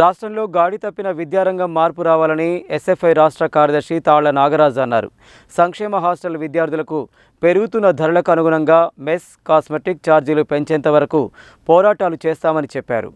రాష్ట్రంలో గాడి తప్పిన విద్యారంగం మార్పు రావాలని ఎస్ఎఫ్ఐ రాష్ట్ర కార్యదర్శి తాళ్ళ నాగరాజు అన్నారు. సంక్షేమ హాస్టల్ విద్యార్థులకు పెరుగుతున్న ధరలకు అనుగుణంగా మెస్ కాస్మెటిక్ ఛార్జీలు పెంచేంత వరకు పోరాటాలు చేస్తామని చెప్పారు.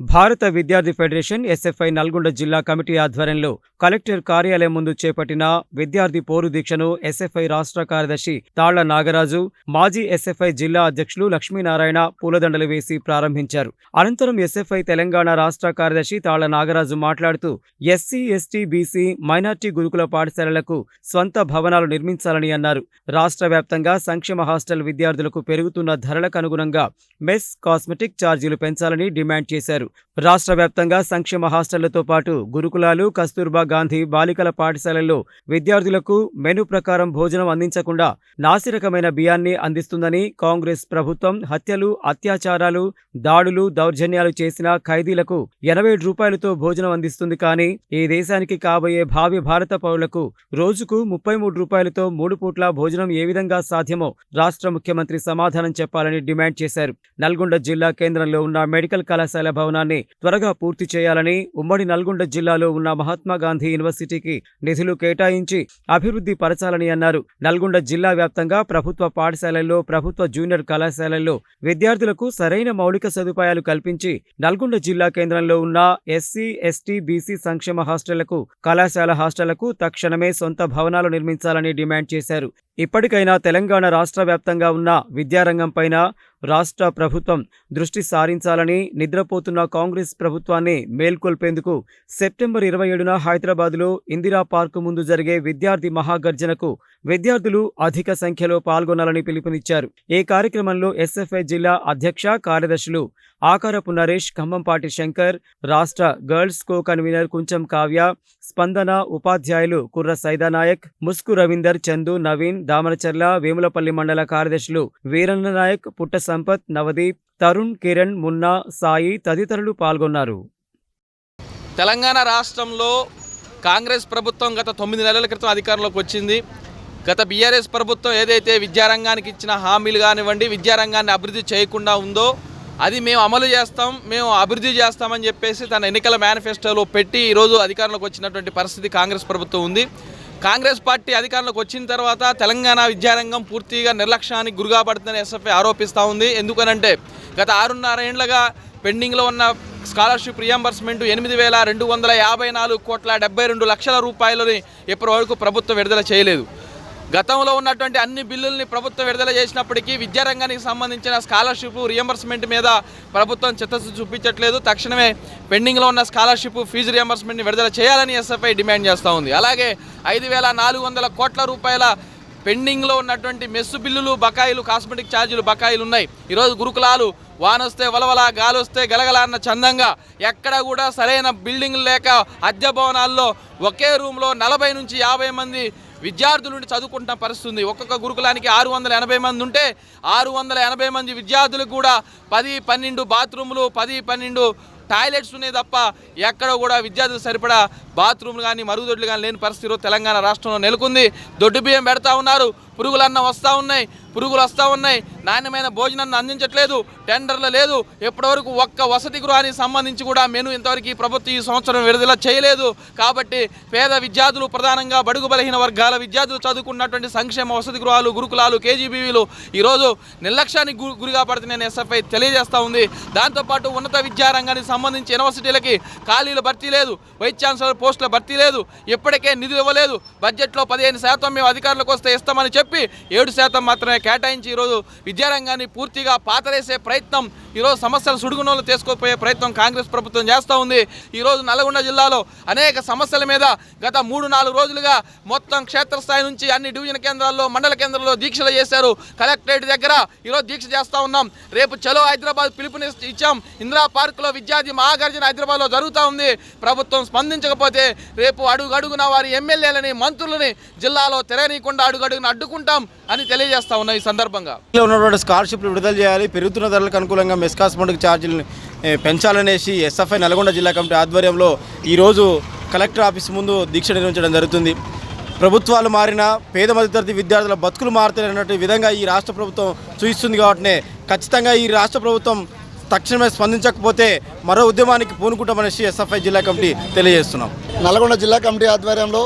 భారత విద్యార్థి ఫెడరేషన్ ఎస్ఎఫ్ఐ నల్గొండ జిల్లా కమిటీ ఆధ్వర్యంలో కలెక్టర్ కార్యాలయం ముందు చేపట్టిన విద్యార్థి పోరు దీక్షను ఎస్ఎఫ్ఐ రాష్ట్ర కార్యదర్శి తాళ్ళ నాగరాజు మాజీ ఎస్ఎఫ్ఐ జిల్లా అధ్యక్షులు లక్ష్మీనారాయణ పూలదండలు వేసి ప్రారంభించారు. అనంతరం ఎస్ఎఫ్ఐ తెలంగాణ రాష్ట్ర కార్యదర్శి తాళ్ళ నాగరాజు మాట్లాడుతూ ఎస్సీ ఎస్టీ బీసీ మైనార్టీ గురుకుల పాఠశాలలకు స్వంత భవనాలు నిర్మించాలని అన్నారు. రాష్ట్ర వ్యాప్తంగా సంక్షేమ హాస్టల్ విద్యార్థులకు పెరుగుతున్న ధరలకు అనుగుణంగా మెస్ కాస్మెటిక్ ఛార్జీలు పెంచాలని డిమాండ్ చేశారు. రాష్ట్ర వ్యాప్తంగా సంక్షేమ హాస్టళ్ళతో పాటు గురుకులాలు కస్తూర్బా గాంధీ బాలికల పాఠశాలల్లో విద్యార్థులకు మెను ప్రకారం భోజనం అందించకుండా నాసిరకమైన బియ్యాన్ని అందిస్తుందని కాంగ్రెస్ ప్రభుత్వం హత్యలు అత్యాచారాలు దాడులు దౌర్జన్యాలు చేసిన ఖైదీలకు ఎనభై రూపాయలతో భోజనం అందిస్తుంది కానీ ఈ దేశానికి కాబోయే భావి భారత పౌరులకు రోజుకు ముప్పై మూడు రూపాయలతో మూడు పూట్ల భోజనం ఏ విధంగా సాధ్యమో రాష్ట్ర ముఖ్యమంత్రి సమాధానం చెప్పాలని డిమాండ్ చేశారు. నల్గొండ జిల్లా కేంద్రంలో ఉన్న మెడికల్ కళాశాల భవనం నిర్మాణాన్ని త్వరగా పూర్తి చేయాలని ఉమ్మడి నల్గొండ జిల్లాలో ఉన్న మహాత్మా గాంధీ యూనివర్సిటీకి నిధులు కేటాయించి అభివృద్ధి పరచాలని అన్నారు. నల్గొండ జిల్లా వ్యాప్తంగా ప్రభుత్వ పాఠశాలల్లో ప్రభుత్వ జూనియర్ కళాశాలల్లో విద్యార్థులకు సరైన మౌలిక సదుపాయాలు కల్పించి నల్గొండ జిల్లా కేంద్రంలో ఉన్న ఎస్సీ ఎస్టీ బీసీ సంక్షేమ హాస్టళ్ళకు కళాశాల హాస్టళ్ళకు తక్షణమే సొంత భవనాలు నిర్మించాలని డిమాండ్ చేశారు. ఇప్పటికైనా తెలంగాణ రాష్ట్ర వ్యాప్తంగా ఉన్న విద్యారంగంపైన రాష్ట్ర ప్రభుత్వం దృష్టి సారించాలని నిద్రపోతున్న కాంగ్రెస్ ప్రభుత్వాన్ని మేల్కొల్పేందుకు సెప్టెంబర్ ఇరవై ఏడున హైదరాబాదులో ఇందిరా పార్కు ముందు జరిగే విద్యార్థి మహాగర్జనకు విద్యార్థులు అధిక సంఖ్యలో పాల్గొనాలని పిలుపునిచ్చారు. ఈ కార్యక్రమంలో ఎస్ఎఫ్ఐ జిల్లా అధ్యక్ష కార్యదర్శులు ఆకారపు నరేష్ ఖమ్మంపాటి శంకర్ రాష్ట్ర girls co convenor Kuncham Kavya స్పందన ఉపాధ్యాయులు కుర్ర సైదానాయక్ ముస్కు రవీందర్ చందు నవీన్ దామరచర్ల వేములపల్లి మండల కార్యదర్శులు వీరన్న నాయక్ పుట్ట సంపత్ నవదీప్ తరుణ్ కిరణ్ మున్నా సాయి తదితరులు పాల్గొన్నారు. తెలంగాణ రాష్ట్రంలో కాంగ్రెస్ ప్రభుత్వం గత తొమ్మిది నెలల క్రితం అధికారంలోకి వచ్చింది. గత బీఆర్ఎస్ ప్రభుత్వం ఏదైతే విద్యారంగానికి ఇచ్చిన హామీలు కానివ్వండి విద్యారంగాన్ని అభివృద్ధి చేయకుండా ఉందో అది మేము అమలు చేస్తాం మేము అభివృద్ధి చేస్తామని చెప్పేసి తన ఎన్నికల మేనిఫెస్టోలో పెట్టి ఈరోజు అధికారంలోకి వచ్చినటువంటి పరిస్థితి కాంగ్రెస్ ప్రభుత్వం ఉంది. కాంగ్రెస్ పార్టీ అధికారంలోకి వచ్చిన తర్వాత తెలంగాణ విద్యారంగం పూర్తిగా నిర్లక్ష్యానికి గురిగా పడుతుందని ఎస్ఎఫ్ఐ ఆరోపిస్తూ ఉంది. ఎందుకనంటే గత ఆరున్నర ఏండ్లుగా పెండింగ్లో ఉన్న స్కాలర్షిప్ రియంబర్స్మెంట్ ఎనిమిది వేల రెండు వందల యాభై నాలుగు కోట్ల డెబ్బై రెండు లక్షల రూపాయలని ఇప్పటివరకు ప్రభుత్వం విడుదల చేయలేదు. గతంలో ఉన్నటువంటి అన్ని బిల్లుల్ని ప్రభుత్వం విడుదల చేసినప్పటికీ విద్యారంగానికి సంబంధించిన స్కాలర్షిప్ రియంబర్స్మెంట్ మీద ప్రభుత్వం చిత్తశుద్ధి చూపించట్లేదు. తక్షణమే పెండింగ్లో ఉన్న స్కాలర్షిప్ ఫీజు రియంబర్స్మెంట్ని విడుదల చేయాలని ఎస్ఎఫ్ఐ డిమాండ్ చేస్తూ ఉంది. అలాగే ఐదు వేల నాలుగు వందల కోట్ల రూపాయల పెండింగ్లో ఉన్నటువంటి మెస్సు బిల్లులు బకాయిలు కాస్మెటిక్ ఛార్జీలు బకాయిలు ఉన్నాయి. ఈరోజు గురుకులాలు వానొస్తే వలవల గాలొస్తే గలగల అన్న చందంగా ఎక్కడ కూడా సరైన బిల్డింగ్లు లేక అద్దె భవనాల్లో ఒకే రూమ్లో నలభై నుంచి యాభై మంది విద్యార్థుల నుండి చదువుకుంటున్న పరిస్థితి ఉంది. ఒక్కొక్క గురుకులానికి ఆరు వందల ఎనభై మంది ఉంటే ఆరు వందల ఎనభై మంది విద్యార్థులకు కూడా పది పన్నెండు బాత్రూములు పది పన్నెండు టాయిలెట్స్ ఉన్నాయి తప్ప ఎక్కడ కూడా విద్యార్థులు సరిపడా బాత్రూమ్లు కానీ మరుగుదొడ్లు కానీ లేని పరిస్థితిలో తెలంగాణ రాష్ట్రంలో నెలకొంది. దొడ్డు బియ్యం పెడతా ఉన్నారు. పురుగులన్న వస్తూ ఉన్నాయి. పురుగులు వస్తూ ఉన్నాయి. నాణ్యమైన భోజనాన్ని అందించట్లేదు. టెండర్లు లేదు. ఇప్పటివరకు ఒక్క వసతి గృహానికి సంబంధించి కూడా మెను ఇంతవరకు ఈ ప్రభుత్వం ఈ సంవత్సరం విడుదల చేయలేదు. కాబట్టి పేద విద్యార్థులు ప్రధానంగా బడుగు బలహీన వర్గాల విద్యార్థులు చదువుకున్నటువంటి సంక్షేమ వసతి గృహాలు గురుకులాలు కేజీబీవీలు ఈరోజు నిర్లక్ష్యానికి గు- గురిగా పడుతున్నాయని ఎస్ఎఫ్ఐ తెలియజేస్తూ ఉంది. దాంతోపాటు ఉన్నత విద్యారంగానికి సంబంధించి యూనివర్సిటీలకి ఖాళీలు భర్తీ లేదు. వైస్ ఛాన్సలర్ పోస్టుల భర్తీ లేదు ఇప్పటికే నిధులు ఇవ్వలేదు. బడ్జెట్లో పదిహేను శాతం మేము అధికారులకు వస్తే ఇస్తామని చెప్పి ఏడు శాతం మాత్రమే కేటాయించి ఈరోజు విద్యారంగాన్ని పూర్తిగా పాతరేసే ప్రయత్నం ఈరోజు సమస్యలు సుడుగునోళ్ళు తీసుకుపోయే ప్రయత్నం కాంగ్రెస్ ప్రభుత్వం చేస్తూ ఉంది. ఈరోజు నల్గొండ జిల్లాలో అనేక సమస్యల మీద గత మూడు నాలుగు రోజులుగా మొత్తం క్షేత్రస్థాయి నుంచి అన్ని డివిజన్ కేంద్రాల్లో మండల కేంద్రాల్లో దీక్షలు చేశారు. కలెక్టరేట్ దగ్గర ఈరోజు దీక్ష చేస్తూ ఉన్నాం. రేపు చలో హైదరాబాద్ పిలుపుని ఇచ్చాం. ఇందిరా పార్కులో విద్యార్థి మహాగర్జన హైదరాబాద్లో జరుగుతూ ఉంది. ప్రభుత్వం స్పందించకపోతే రేపు అడుగు అడుగున వారి ఎమ్మెల్యేలని మంత్రులని జిల్లాలో తెరనీయకుండా అడుగడుగున అడ్డుకుంటాం అని తెలియజేస్తా ఉన్నాయి ఈ సందర్భంగా. ఉన్నటువంటి స్కాలర్షిప్లు విడుదల చేయాలి పెరుగుతున్న ధరలకు అనుకూలంగా మెస్ కాస్మెటిక్ ఛార్జీలను పెంచాలనేసి ఎస్ఎఫ్ఐ నల్గొండ జిల్లా కమిటీ ఆధ్వర్యంలో ఈరోజు కలెక్టర్ ఆఫీస్ ముందు దీక్ష నిర్వహించడం జరుగుతుంది. ప్రభుత్వాలు మారినా పేద మధ్యతరగతి విద్యార్థుల బతుకులు మారుతాయన్నట్టు విధంగా ఈ రాష్ట్ర ప్రభుత్వం చూపిస్తుంది కాబట్టి ఖచ్చితంగా ఈ రాష్ట్ర ప్రభుత్వం తక్షణమే స్పందించకపోతే మరో ఉద్యమానికి పూనుకుంటామనేసి ఎస్ఎఫ్ఐ జిల్లా కమిటీ తెలియజేస్తున్నాం. నల్గొండ జిల్లా కమిటీ ఆధ్వర్యంలో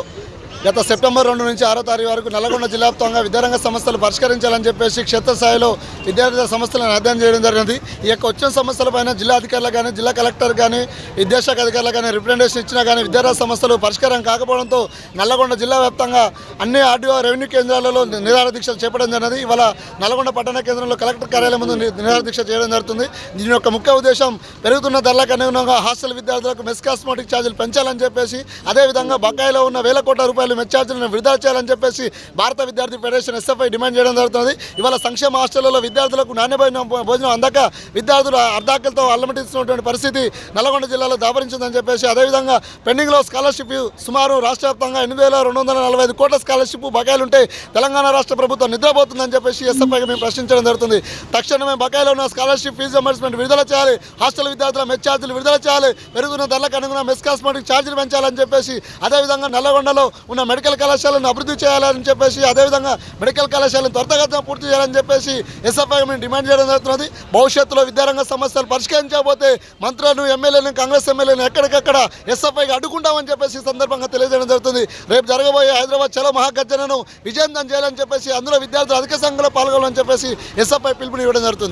గత సెప్టెంబర్ రెండు నుంచి ఆరో తారీఖు వరకు నల్గొండ జిల్లా వ్యాప్తంగా విద్యారంగ సమస్యలు పరిష్కరించాలని చెప్పేసి క్షేత్రస్థాయిలో విద్యార్థుల సమస్యలను అధ్యయనం చేయడం జరిగింది. ఈ యొక్క వచ్చిన సమస్యలపైన జిల్లా అధికారులు కానీ జిల్లా కలెక్టర్ కానీ విద్యాశాఖ అధికారులు కానీ రిప్రజెంటేషన్ ఇచ్చినా కానీ విద్యార్థి సమస్యలు పరిష్కారం కాకపోవడంతో నల్లగొండ జిల్లా వ్యాప్తంగా అన్ని ఆర్డీఓ రెవెన్యూ కేంద్రాలలో నిరాహార దీక్షలు చేపట్టడం జరిగినది ఇవాళ నల్గొండ పట్టణ కేంద్రంలో కలెక్టర్ కార్యాలయం ముందు నిరాహార దీక్ష చేయడం జరుగుతుంది. దీని యొక్క ముఖ్య ఉద్దేశం పెరుగుతున్న ధరలకు అనుగుణంగా హాస్టల్ విద్యార్థులకు మెస్ కాస్మోటిక్ ఛార్జీలు పెంచాలని చెప్పేసి అదేవిధంగా బకాయిలో ఉన్న వేల కోట్ల రూపాయలు మెస్ ఛార్జీలను విడుదల చేయాలని చెప్పేసి భారత విద్యార్థి ఫెడరేషన్ ఎస్ఎఫ్ఐ డిమాండ్ చేయడం జరుగుతుంది ఇవాళ సంక్షేమ హాస్టళ్ళలో విద్యార్థులకు నాణ్యమైన భోజనం అందక విద్యార్థులు అర్ధాకలతో అల్లమటిస్తున్నటువంటి పరిస్థితి నల్గొండ జిల్లాలో దాపరించిందని చెప్పేసి అదేవిధంగా పెండింగ్లో స్కాలర్షిప్ సుమారు రాష్ట్ర వ్యాప్తంగా ఎనిమిది వేల రెండు వందల నలభై ఐదు కోట్ల స్కాలర్షిప్ బకాయిలు ఉంటే తెలంగాణ రాష్ట్ర ప్రభుత్వం నిద్రపోతుందని చెప్పేసి ఎస్ఎఫ్ఐకి మేము ప్రశ్నించడం జరుగుతుంది. తక్షణమే బకాయిలో ఉన్న స్కాలర్షిప్ ఫీజు రియంబర్స్మెంట్ విడుదల చేయాలి. హాస్టల్ విద్యార్థుల మెచ్చార్జీలు విడుదల చేయాలి. పెరుగుతున్న ధరలకు అనుగుణ మెస్ కాస్మెటిక్ ఛార్జీలు పెంచాలని చెప్పేసి అదేవిధంగా నల్లగొండలో ఉన్న మెడికల్ కళాశాలను అభివృద్ధి చేయాలని చెప్పేసి అదేవిధంగా మెడికల్ కళాశాలను త్వరితగతిన పూర్తి చేయాలని చెప్పేసి ఎస్ఎఫ్ఐ మేము డిమాండ్ చేయడం జరుగుతున్నది. భవిష్యత్తులో విద్యారంగ సమస్యలు పరిష్కరించకపోతే మంత్రులను ఎమ్మెల్యేలను కాంగ్రెస్ ఎమ్మెల్యేలను ఎక్కడికక్కడ ఎస్ఎఫ్ఐకి అడ్డుకుంటామని చెప్పేసి ఈ సందర్భంగా తెలియజేయడం జరుగుతుంది. రేపు జరగబోయే హైదరాబాద్ చలో మహాగర్జనను విజయంతం చేయాలని చెప్పేసి అందులో విద్యార్థులు అధిక సంఖ్యలో పాల్గొనాలని చెప్పేసి ఎస్ఎఫ్ఐ పిలుపునివ్వడం జరుగుతుంది.